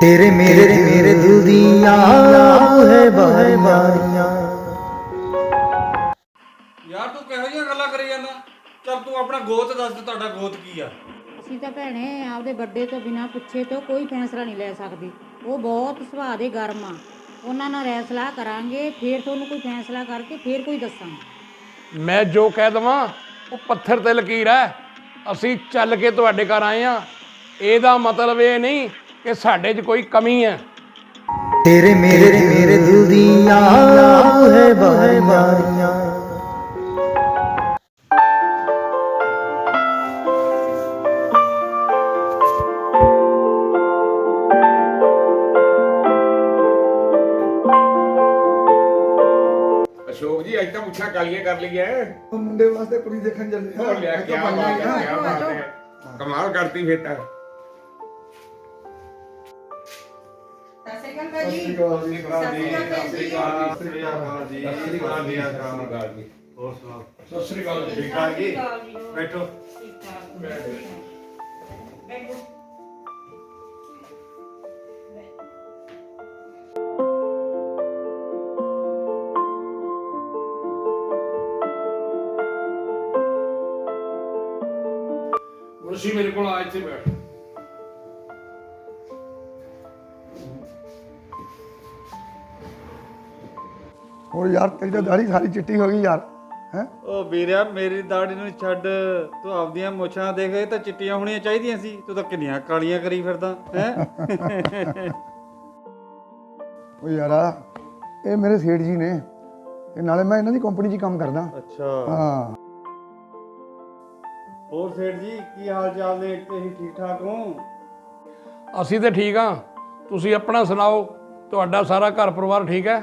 ਤੇਰੇ ਮੇਰੇ ਮੇਰੇ ਦਿਲ ਦੀਆਂ ਹੈ ਬਾਰੀਆਂ ਯਾਰ ਤੂੰ ਕਿਹੋ ਜਿਹੀਆਂ ਗੱਲਾਂ ਕਰੀ ਜਾਂਦਾ? ਚੱਲ ਤੂੰ ਆਪਣਾ ਗੋਤ ਦੱਸ ਦੇ ਤੁਹਾਡਾ ਗੋਤ ਕੀ ਆ? ਅਸੀਂ ਤਾਂ ਭੈਣੇ ਆਪਦੇ ਵੱਡੇ ਤੋਂ ਬਿਨਾ ਪੁੱਛੇ ਤੋਂ ਕੋਈ ਫੈਸਲਾ ਨਹੀਂ ਲੈ ਸਕਦੇ। ਉਹ ਬਹੁਤ ਸੁਭਾਅ ਦੇ ਗਰਮ ਆ। ਉਹਨਾਂ ਨਾਲ ਰਾਏ ਸਲਾਹ ਕਰਾਂਗੇ ਫੇਰ ਤੁਹਾਨੂੰ ਕੋਈ ਫੈਸਲਾ ਕਰਕੇ ਫੇਰ ਕੋਈ ਦੱਸਾਂਗੇ। ਮੈਂ ਜੋ ਕਹਿ ਦਵਾਂ ਉਹ ਪੱਥਰ ਤੇ ਲਕੀਰ ਹੈ। ਅਸੀਂ ਚੱਲ ਕੇ ਤੁਹਾਡੇ ਘਰ ਆਏ ਆ ਇਹਦਾ ਮਤਲਬ ਇਹ ਨਹੀਂ ਕਿ ਸਾਡੇ 'ਚ ਕੋਈ ਕਮੀ ਹੈ ਤੇਰੇ ਮੇਰੇ ਮੇਰੇ ਦਿਲ ਦੀਆਂ ਹੈ ਬਾਰੀਆਂ ਅਸ਼ੋਕ ਜੀ ਅੱਜ ਤਾਂ ਮੁੱਛਾਂ ਕਾਲੀਆਂ ਕਰ ਲਈਆਂ ਉਹ ਮੁੰਡੇ ਵਾਸਤੇ ਕੁੜੀ ਦੇਖਣ ਚੱਲੇ ਹੋ ਲਿਆ ਕੀ ਬਾਤ ਹੈ ਕੀ ਬਾਤ ਹੈ ਕਮਾਲ ਕਰਤੀ ਫੇਰ ਤਾਂ ਸਤਿ ਸ੍ਰੀ ਅਕਾਲ ਜੀ ਠੀਕ ਠਾਕ ਜੀ ਬੈਠੋ ਮੁਰਸ਼ੀ ਮੇਰੇ ਕੋਲ ਆਏ ਇੱਥੇ ਬੈਠ। ਹੋਰ ਯਾਰ ਤੇਰੀ ਤਾਂ ਦਾੜੀ ਸਾਰੀ ਚਿੱਟੀ ਹੋ ਗਈ ਯਾਰ ਹੈ? ਓ ਵੀਰਿਆ ਮੇਰੀ ਦਾੜੀ ਨੂੰ ਛੱਡ ਤੂੰ ਆਪਦੀਆਂ ਮੁੱਛਾਂ ਦੇਖ ਇਹ ਤਾਂ ਚਿੱਟੀਆਂ ਹੋਣੀਆਂ ਚਾਹੀਦੀਆਂ ਸੀ। ਤੂੰ ਤਾਂ ਕਿੰਨੀਆਂ ਕਾਲੀਆਂ ਕਰੀ ਫਿਰਦਾ ਹੈ? ਉਹ ਯਾਰਾ ਇਹ ਮੇਰੇ ਸੇਠ ਜੀ ਨੇ ਤੇ ਨਾਲੇ ਮੈਂ ਇਹਨਾਂ ਦੀ ਕੰਪਨੀ 'ਚ ਕੰਮ ਕਰਦਾ। ਅੱਛਾ। ਹਾਂ। ਹੋਰ ਸੇਠ ਜੀ ਕੀ ਹਾਲ ਚਾਲ ਨੇ? ਤੁਸੀਂ ਠੀਕ ਠਾਕ ਹੋ? ਅਸੀਂ ਤੇ ਠੀਕ ਆ। ਤੁਸੀਂ ਆਪਣਾ ਸੁਣਾਓ ਤੁਹਾਡਾ ਸਾਰਾ ਘਰ ਪਰਿਵਾਰ ਠੀਕ ਹੈ?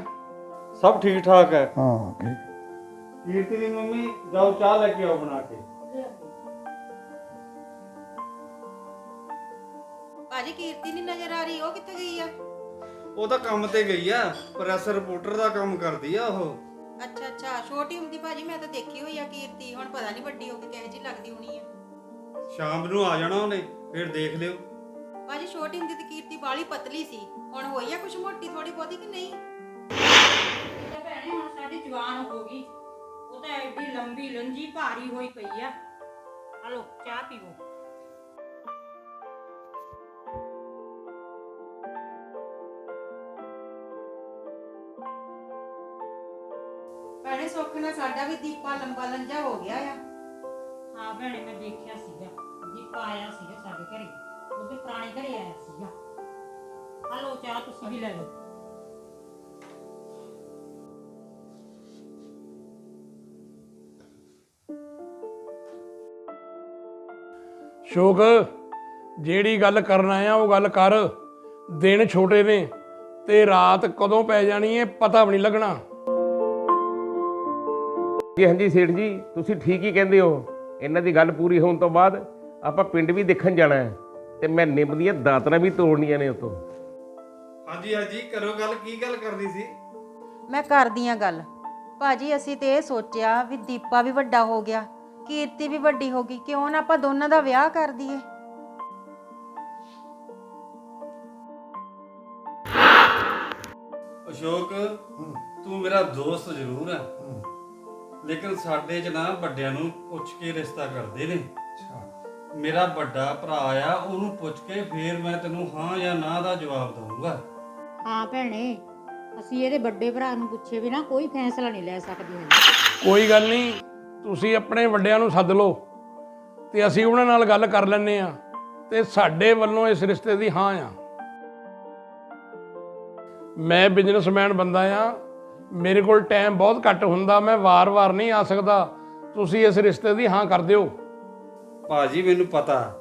ਸਭ ਠੀਕ ਠਾਕ ਹੈ। ਹਾਂ ਠੀਕ ਕੀਰਤੀ ਦੀ ਮੰਮੀ ਜਾਓ ਚਾਹ ਲੈ ਕੇ ਆਓ ਬਣਾ ਕੇ। ਭਾਜੀ ਕੀਰਤੀ ਨਹੀਂ ਨਜ਼ਰ ਆ ਰਹੀ ਉਹ ਕਿੱਥੇ ਗਈ ਆ? ਉਹ ਤਾਂ ਕੰਮ ਤੇ ਗਈ ਆ ਪ੍ਰੈਸ ਰਿਪੋਰਟਰ ਦਾ ਕੰਮ ਕਰਦੀ ਆ ਉਹ। ਅੱਛਾ ਅੱਛਾ ਛੋਟੀ ਹੁੰਦੀ ਭਾਜੀ ਮੈਂ ਤਾਂ ਦੇਖੀ ਹੋਈ ਆ ਕੀਰਤੀ ਹੁਣ ਪਤਾ ਨਹੀਂ ਵੱਡੀ ਹੋ ਕੇ ਕਿਹੋ ਜਿਹੀ ਲੱਗਦੀ ਹੋਣੀ ਆ। ਸ਼ਾਮ ਨੂੰ ਆ ਜਾਣਾ ਉਹਨੇ ਫਿਰ ਦੇਖ ਲਿਓ। ਭਾਜੀ ਛੋਟੀ ਹੁੰਦੀ ਤੇ ਕੀਰਤੀ ਬਾਲੀ ਪਤਲੀ ਸੀ ਹੁਣ ਹੋਈ ਆ ਕੁਛ ਮੋਟੀ ਥੋੜੀ ਬਹੁਤੀ ਕਿ ਨਹੀਂ? ਜਵਾਨ ਹੋ ਗਈ। ਉਹ ਤਾਂ ਐਡੀ ਲੰਬੀ ਲੰਜੀ ਭਾਰੀ ਹੋਈ ਪਈ ਆ। ਹਲੋ, ਚਾਹ ਪੀਵੋ। ਭੈਣੇ, ਸੁੱਖ ਨਾਲ ਸਾਡਾ ਵੀ ਦੀਪਾ ਲੰਬਾ ਲੰਜਾ ਹੋ ਗਿਆ ਆ। ਹਾਂ ਭੈਣੇ, ਮੈਂ ਦੇਖਿਆ ਸੀਗਾ। ਦੀਪਾ ਆਇਆ ਸੀਗਾ ਸਾਡੇ ਘਰੇ। ਉਹਦੇ ਪੁਰਾਣੇ ਘਰੇ ਆਇਆ ਸੀਗਾ। ਹਲੋ, ਚਾਹ ਤੁਸੀਂ ਵੀ ਲੈ ਲਓ। ਸ਼ੋਕ ਜਿਹੜੀ ਗੱਲ ਕਰਨ ਆਇਆ ਉਹ ਗੱਲ ਕਰ। ਦਿਨ ਛੋਟੇ ਨੇ ਤੇ ਰਾਤ ਕਦੋਂ ਪੈ ਜਾਣੀ ਹੈ ਪਤਾ ਵੀ ਨਹੀਂ ਲੱਗਣਾ। ਜੀ ਹਾਂਜੀ ਸੇਠ ਜੀ ਤੁਸੀਂ ਠੀਕ ਹੀ ਕਹਿੰਦੇ ਹੋ। ਇਹਨਾਂ ਦੀ ਗੱਲ ਪੂਰੀ ਹੋਣ ਤੋਂ ਬਾਅਦ ਆਪਾਂ ਪਿੰਡ ਵੀ ਦੇਖਣ ਜਾਣਾ ਹੈ ਤੇ ਮੈਂ ਨਿੰਮ ਦੀਆਂ ਦਾਤਰਾਂ ਵੀ ਤੋੜਨੀਆਂ ਨੇ ਉਤੋਂ। ਹਾਂਜੀ ਹਾਂਜੀ ਕਰੋ ਗੱਲ ਕੀ ਗੱਲ ਕਰਨੀ ਸੀ? ਮੈਂ ਕਰਦੀ ਆ ਗੱਲ। ਭਾਜੀ ਅਸੀਂ ਤੇ ਇਹ ਸੋਚਿਆ ਵੀ ਦੀਪਾ ਵੀ ਵੱਡਾ ਹੋ ਗਿਆ। ਕੀਰਤੀ ਵੀ ਵੱਡੀ ਹੋ ਗਈ ਕਿਉਂ ਨਾ ਆਪਾਂ ਦੋਨਾਂ ਦਾ ਵਿਆਹ ਕਰ ਦਈਏ? ਅਸ਼ੋਕ ਤੂੰ ਮੇਰਾ ਦੋਸਤ ਜ਼ਰੂਰ ਹੈ। ਲੇਕਿਨ ਸਾਡੇ ਚ ਨਾ ਵੱਡਿਆਂ ਨੂੰ ਪੁੱਛ ਕੇ ਰਿਸ਼ਤਾ ਕਰਦੇ ਨੇ। ਮੇਰਾ ਵੱਡਾ ਭਰਾ ਆ ਉਹਨੂੰ ਪੁੱਛ ਕੇ ਫੇਰ ਮੈਂ ਤੈਨੂੰ ਹਾਂ ਜਾਂ ਨਾ ਦਾ ਜਵਾਬ ਦਊਂਗਾ। ਹਾਂ ਭੈਣੇ ਅਸੀਂ ਇਹਦੇ ਵੱਡੇ ਭਰਾ ਨੂੰ ਪੁੱਛੇ ਬਿਨਾ ਕੋਈ ਫੈਸਲਾ ਨਹੀਂ ਲੈ ਸਕਦੇ। ਹੈਗੇ ਕੋਈ ਗੱਲ ਨਹੀਂ ਤੁਸੀਂ ਆਪਣੇ ਵੱਡਿਆਂ ਨੂੰ ਸੱਦ ਲਓ ਤੇ ਅਸੀਂ ਉਹਨਾਂ ਨਾਲ ਗੱਲ ਕਰ ਲੈਂਦੇ ਆ ਤੇ ਸਾਡੇ ਵੱਲੋਂ ਇਸ ਰਿਸ਼ਤੇ ਦੀ ਹਾਂ ਆ। ਮੈਂ ਬਿਜ਼ਨਸਮੈਨ ਬੰਦਾ ਆ। ਮੇਰੇ ਕੋਲ ਟਾਈਮ ਬਹੁਤ ਘੱਟ ਹੁੰਦਾ ਮੈਂ ਵਾਰ-ਵਾਰ ਨਹੀਂ ਆ ਸਕਦਾ। ਤੁਸੀਂ ਇਸ ਰਿਸ਼ਤੇ ਦੀ ਹਾਂ ਕਰ ਦਿਓ। ਭਾਜੀ ਮੈਨੂੰ ਪਤਾ।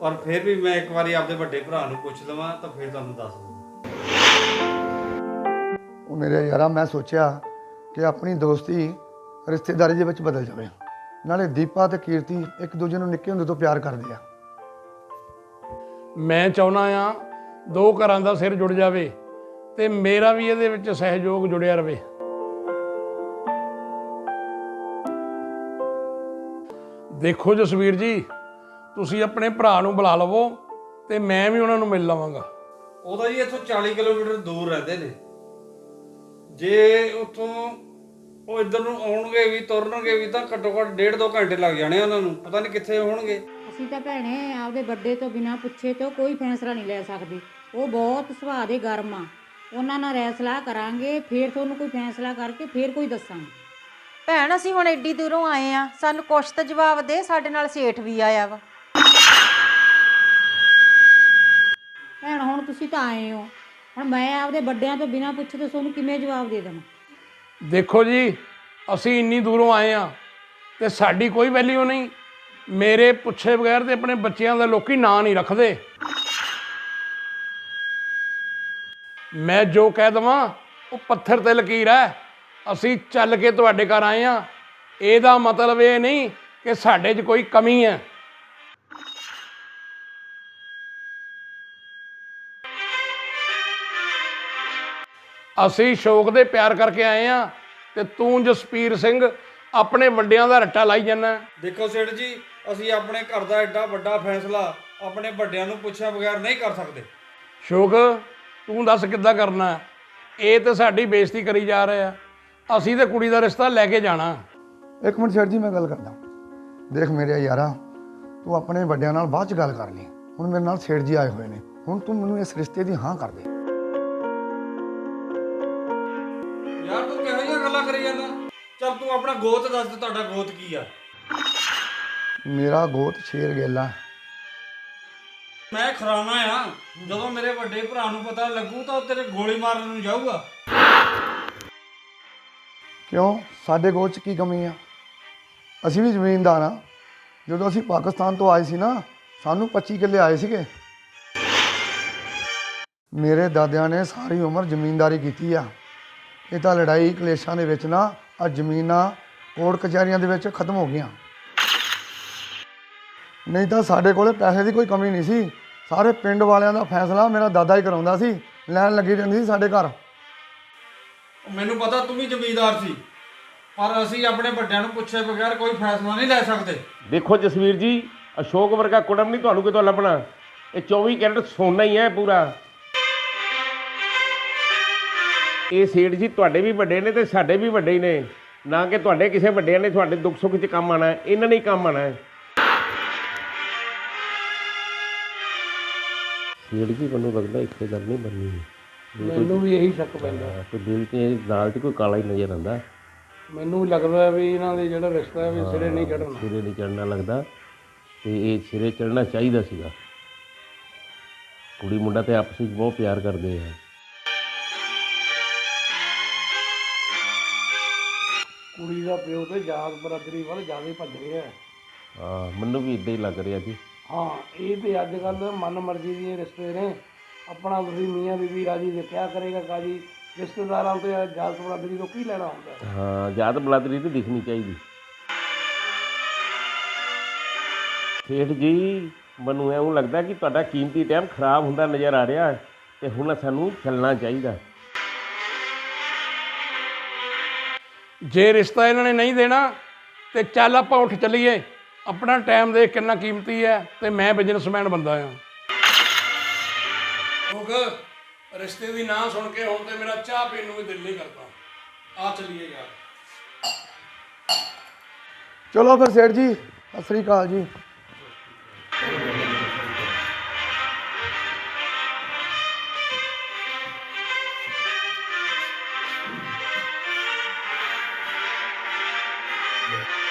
ਪਰ ਫਿਰ ਵੀ ਮੈਂ ਇੱਕ ਵਾਰੀ ਆਪਦੇ ਵੱਡੇ ਭਰਾ ਨੂੰ ਪੁੱਛ ਲਵਾਂ ਤਾਂ ਫਿਰ ਤੁਹਾਨੂੰ ਦੱਸ ਦੂੰਗਾ ਉਹ ਮੇਰੇ ਯਾਰਾ ਮੈਂ ਸੋਚਿਆ ਕਿ ਆਪਣੀ ਦੋਸਤੀ ਰਿਸ਼ਤੇਦਾਰੀ ਦੇ ਵਿੱਚ ਬਦਲ ਜਾਵੇ। ਨਾਲੇ ਦੀਪਾ ਤੇ ਕੀਰਤੀ ਇੱਕ ਦੂਜੇ ਨੂੰ ਨਿੱਕੇ ਹੁੰਦੇ ਤੋਂ ਪਿਆਰ ਕਰਦੇ ਆ। ਮੈਂ ਚਾਹੁੰਦਾ ਆ ਦੋ ਘਰਾਂ ਦਾ ਸਿਰ ਜੁੜ ਜਾਵੇ ਤੇ ਮੇਰਾ ਵੀ ਇਹਦੇ ਵਿੱਚ ਸਹਿਯੋਗ ਜੁੜਿਆ ਰਵੇ। ਦੇਖੋ ਜਸਵੀਰ ਜੀ ਤੁਸੀਂ ਆਪਣੇ ਭਰਾ ਨੂੰ ਬੁਲਾ ਲਵੋ ਤੇ ਮੈਂ ਵੀ ਉਹਨਾਂ ਨੂੰ ਮਿਲ ਲਵਾਂਗਾ। ਉਹਦਾ ਜੀ ਇੱਥੋਂ 40 ਕਿਲੋਮੀਟਰ ਦੂਰ ਰਹਿੰਦੇ ਨੇ। ਜੇ ਉੱਥੋਂ ਉਹ ਇੱਧਰ ਨੂੰ ਆਉਣਗੇ ਵੀ ਤੁਰਨਗੇ ਵੀ ਤਾਂ ਘੱਟੋ ਘੱਟ ਡੇਢ ਦੋ ਘੰਟੇ ਲੱਗ ਜਾਣੇ ਉਹਨਾਂ ਨੂੰ ਪਤਾ ਨਹੀਂ ਕਿੱਥੇ ਹੋਣਗੇ। ਅਸੀਂ ਤਾਂ ਭੈਣੇ ਆਪਦੇ ਵੱਡੇ ਤੋਂ ਬਿਨਾ ਪੁੱਛੇ ਤੋਂ ਕੋਈ ਫੈਸਲਾ ਨਹੀਂ ਲੈ ਸਕਦੇ। ਉਹ ਬਹੁਤ ਸੁਭਾਅ ਦੇ ਗਰਮ ਆ। ਉਹਨਾਂ ਨਾਲ ਰਾਏ ਸਲਾਹ ਕਰਾਂਗੇ ਫਿਰ ਤੁਹਾਨੂੰ ਕੋਈ ਫੈਸਲਾ ਕਰਕੇ ਫਿਰ ਕੋਈ ਦੱਸਾਂਗੇ। ਭੈਣ ਅਸੀਂ ਹੁਣ ਐਡੀ ਦੂਰੋਂ ਆਏ ਆ। ਸਾਨੂੰ ਕੁਛ ਤਾਂ ਜਵਾਬ ਦੇ ਸਾਡੇ ਨਾਲ ਸੇਠ ਵੀ ਆਇਆ ਵਾ। ਭੈਣ ਹੁਣ ਤੁਸੀਂ ਤਾਂ ਆਏ ਹੋ। ਹੁਣ ਮੈਂ ਆਪਦੇ ਵੱਡਿਆਂ ਤੋਂ ਬਿਨਾ ਪੁੱਛੇ ਤੋਂ ਤੁਹਾਨੂੰ ਕਿਵੇਂ ਜਵਾਬ ਦੇ ਦੇਵਾਂ? ਦੇਖੋ ਜੀ, ਅਸੀਂ ਇੰਨੀ ਦੂਰੋਂ ਆਏ ਆ ਤੇ ਸਾਡੀ ਕੋਈ ਵੈਲਿਊ ਨਹੀਂ। ਮੇਰੇ ਪੁੱਛੇ ਬਗੈਰ ਤੇ ਆਪਣੇ ਬੱਚਿਆਂ ਦਾ ਲੋਕੀ ਨਾਂ ਨਹੀਂ ਰੱਖਦੇ। ਮੈਂ ਜੋ ਕਹਿ ਦਵਾਂ, ਉਹ ਪੱਥਰ ਤੇ ਲਕੀਰ ਹੈ। ਅਸੀਂ ਚੱਲ ਕੇ ਤੁਹਾਡੇ ਘਰ ਆਏ ਆ ਇਹਦਾ ਮਤਲਬ ਇਹ ਨਹੀਂ ਕਿ ਸਾਡੇ 'ਚ ਕੋਈ ਕਮੀ ਹੈ। ਅਸੀਂ ਸ਼ੌਕ ਦੇ ਪਿਆਰ ਕਰਕੇ ਆਏ ਆ ਤੇ ਤੂੰ ਜਸਪੀਰ ਸਿੰਘ ਆਪਣੇ ਵੱਡਿਆਂ ਦਾ ਰੱਟਾ ਲਾਈ ਜਾਂਦਾ। ਦੇਖੋ ਸੇਠ ਜੀ ਅਸੀਂ ਆਪਣੇ ਘਰ ਦਾ ਐਡਾ ਵੱਡਾ ਫੈਸਲਾ ਆਪਣੇ ਵੱਡਿਆਂ ਨੂੰ ਪੁੱਛਿਆ ਬਗੈਰ ਨਹੀਂ ਕਰ ਸਕਦੇ। ਸ਼ੋਕ ਤੂੰ ਦੱਸ ਕਿੱਦਾਂ ਕਰਨਾ? ਇਹ ਤੇ ਸਾਡੀ ਬੇਇੱਜ਼ਤੀ ਕਰੀ ਜਾ ਰਹੇ ਆ। ਅਸੀਂ ਤੇ ਕੁੜੀ ਦਾ ਰਿਸ਼ਤਾ ਲੈ ਕੇ ਜਾਣਾ। ਇੱਕ ਮਿੰਟ ਸਰ ਜੀ ਮੈਂ ਗੱਲ ਕਰਦਾ। ਦੇਖ ਮੇਰੇ ਯਾਰਾ ਤੂੰ ਆਪਣੇ ਵੱਡਿਆਂ ਨਾਲ ਬਾਅਦ ਚ ਗੱਲ ਕਰ ਲਈ। ਹੁਣ ਮੇਰੇ ਨਾਲ ਸੇਠ ਜੀ ਆਏ ਹੋਏ ਨੇ। ਹੁਣ ਤੂੰ ਮੈਨੂੰ ਇਸ ਰਿਸ਼ਤੇ ਦੀ ਹਾਂ ਕਰ ਦੇ। ਚੱਲ ਤੂੰ ਆਪਣਾ ਗੋਤ ਦੱਸ ਦੇ ਤੁਹਾਡਾ ਗੋਤ ਕੀ ਆ? ਮੇਰਾ ਗੋਤ ਸ਼ੇਰ ਗੇਲਾ ਮੈਂ ਖਰਾਣਾ ਆ ਜਦੋਂ ਮੇਰੇ ਵੱਡੇ ਭਰਾ ਨੂੰ ਪਤਾ ਲੱਗੂ ਤਾਂ ਉਹ ਤੇਰੇ ਗੋਲੀ ਮਾਰਨ ਨੂੰ ਜਾਊਗਾ। ਕਿਉਂ? ਸਾਡੇ ਗੋਤ ਚ ਕੀ ਕਮੀ ਆ? ਅਸੀਂ ਵੀ ਜ਼ਮੀਨਦਾਰ ਆ। ਜਦੋਂ ਅਸੀਂ ਪਾਕਿਸਤਾਨ ਤੋਂ ਆਏ ਸੀ ਨਾ ਸਾਨੂੰ 25 ਕਿੱਲੇ ਆਏ ਸੀਗੇ। ਮੇਰੇ ਦਾਦਿਆਂ ਨੇ ਸਾਰੀ ਉਮਰ ਜ਼ਮੀਨਦਾਰੀ ਕੀਤੀ ਆ। ਇਹ ਤਾਂ ਲੜਾਈ ਕਲੇਸ਼ਾਂ ਦੇ ਵਿੱਚ ਨਾ ਆ ਜ਼ਮੀਨਾਂ ਕੋਰਟ ਕਚਹਿਰੀਆਂ ਦੇ ਵਿੱਚ ਖਤਮ ਹੋ ਗਈਆਂ। ਨਹੀਂ ਤਾਂ ਸਾਡੇ ਕੋਲੇ ਪੈਸੇ ਦੀ ਕੋਈ ਕਮੀ ਨਹੀਂ ਸੀ। ਸਾਰੇ ਪਿੰਡ ਵਾਲਿਆਂ ਦਾ ਫੈਸਲਾ ਮੇਰਾ ਦਾਦਾ ਹੀ ਕਰਾਉਂਦਾ ਸੀ। ਲੈਣ ਲੱਗੀ ਰਹਿੰਦੀ ਸੀ ਸਾਡੇ ਘਰ। ਮੈਨੂੰ ਪਤਾ ਤੂੰ ਵੀ ਜ਼ਮੀਂਦਾਰ ਸੀ ਪਰ ਅਸੀਂ ਆਪਣੇ ਵੱਡਿਆਂ ਨੂੰ ਪੁੱਛੇ ਬਗੈਰ ਕੋਈ ਫੈਸਲਾ ਨਹੀਂ ਲੈ ਸਕਦੇ। ਦੇਖੋ ਜਸਵੀਰ ਜੀ ਅਸ਼ੋਕ ਵਰਗਾ ਕੁੜਮ ਨਹੀਂ ਤੁਹਾਨੂੰ ਕਿਤੋਂ ਲੱਭਣਾ। ਇਹ 24 ਕੈਰਟ ਸੋਨਾ ਹੀ ਹੈ ਪੂਰਾ। ਇਹ ਸੇਠ ਜੀ ਤੁਹਾਡੇ ਵੀ ਵੱਡੇ ਨੇ ਤੇ ਸਾਡੇ ਵੀ ਵੱਡੇ ਹੀ ਨੇ। ਨਾ ਕਿ ਤੁਹਾਡੇ ਕਿਸੇ ਵੱਡਿਆਂ ਨੇ ਤੁਹਾਡੇ ਦੁੱਖ ਸੁੱਖ 'ਚ ਕੰਮ ਆਣਾ ਇਹਨਾਂ ਨੇ ਹੀ ਕੰਮ ਆਣਾ ਹੈ। ਸੇਠ ਜੀ ਮੈਨੂੰ ਲੱਗਦਾ ਇੱਥੇ ਗੱਲ ਨਹੀਂ ਬਣਨੀ। ਮੈਨੂੰ ਵੀ ਇਹੀ ਸ਼ੱਕ ਪੈਂਦਾ। ਕੋਈ ਦਿਲ ਤੇ ਦਾਲ 'ਚ ਕੋਈ ਕਾਲਾ ਹੀ ਨਜ਼ਰ ਆਉਂਦਾ। ਮੈਨੂੰ ਵੀ ਲੱਗਦਾ ਵੀ ਇਹਨਾਂ ਦੇ ਜਿਹੜਾ ਰਿਸ਼ਤਾ ਹੈ ਵੀ ਸਿਰੇ ਨਹੀਂ ਚੜਨਾ ਸਿਰੇ ਨਹੀਂ ਚੜਨਾ ਲੱਗਦਾ। ਤੇ ਇਹ ਸਿਰੇ ਚੜਨਾ ਚਾਹੀਦਾ ਸੀਗਾ। ਕੁੜੀ ਮੁੰਡਾ ਤੇ ਆਪਸ ਵਿੱਚ ਬਹੁਤ ਪਿਆਰ ਕਰਦੇ ਆ। ਕੁੜੀ ਦਾ ਪਿਓ ਤੇ ਜਾਤ ਬਰਾਦਰੀ ਵੱਲ ਜ਼ਿਆਦਾ ਭੱਜ ਰਿਹਾ ਹੈ। ਹਾਂ ਮੈਨੂੰ ਵੀ ਇਦਾਂ ਹੀ ਲੱਗ ਰਿਹਾ ਜੀ। ਹਾਂ ਇਹ ਤੇ ਅੱਜ ਕੱਲ ਮਨ ਮਰਜ਼ੀ ਦੇ ਰਿਸ਼ਤੇ ਨੇ। ਆਪਣਾ ਤੁਸੀਂ ਮੀਆਂ ਬੀਬੀ ਰਾਜੀ ਦੇ ਕਿਆ ਕਰੇਗਾ ਕਾਜੀ? ਰਿਸ਼ਤੇਦਾਰਾਂ ਤੇ ਜਾਤ ਬਰਾਦਰੀ ਤੋਂ ਕੀ ਲੈਣਾ ਹੁੰਦਾ ਹੈ? ਹਾਂ ਜਾਤ ਬਲਾਦਰੀ ਤੇ ਦਿਖਣੀ ਚਾਹੀਦੀ। ਸੇਠ ਜੀ ਮੈਨੂੰ ਐਉਂ ਲੱਗਦਾ ਕਿ ਤੁਹਾਡਾ ਕੀਮਤੀ ਟਾਈਮ ਖਰਾਬ ਹੁੰਦਾ ਨਜ਼ਰ ਆ ਰਿਹਾ ਹੈ ਤੇ ਹੁਣ ਸਾਨੂੰ ਚੱਲਣਾ ਚਾਹੀਦਾ ਜੇ ਰਿਸ਼ਤਾ ਇਹਨਾਂ ਨੇ ਨਹੀਂ ਦੇਣਾ ਤੇ ਚੱਲ ਆਪਾਂ ਉੱਠ ਚੱਲੀਏ। ਆਪਣਾ ਟਾਈਮ ਦੇਖ ਕਿੰਨਾ ਕੀਮਤੀ ਹੈ ਤੇ ਮੈਂ ਬਿਜ਼ਨਸਮੈਨ ਬੰਦਾ ਆ ਲੋਕ ਰਿਸ਼ਤੇ ਦੀ ਨਾਂ ਸੁਣ ਕੇ ਹੁਣ ਤੇ ਮੇਰਾ ਚਾਹ ਪੀਣ ਨੂੰ ਵੀ ਦਿਲ ਨਹੀਂ ਕਰਦਾ। ਆ ਚੱਲੀਏ ਯਾਰ। ਚਲੋ ਫਿਰ ਸੇਠ ਜੀ ਸਤਿ ਸ੍ਰੀ ਅਕਾਲ ਜੀ। Yeah.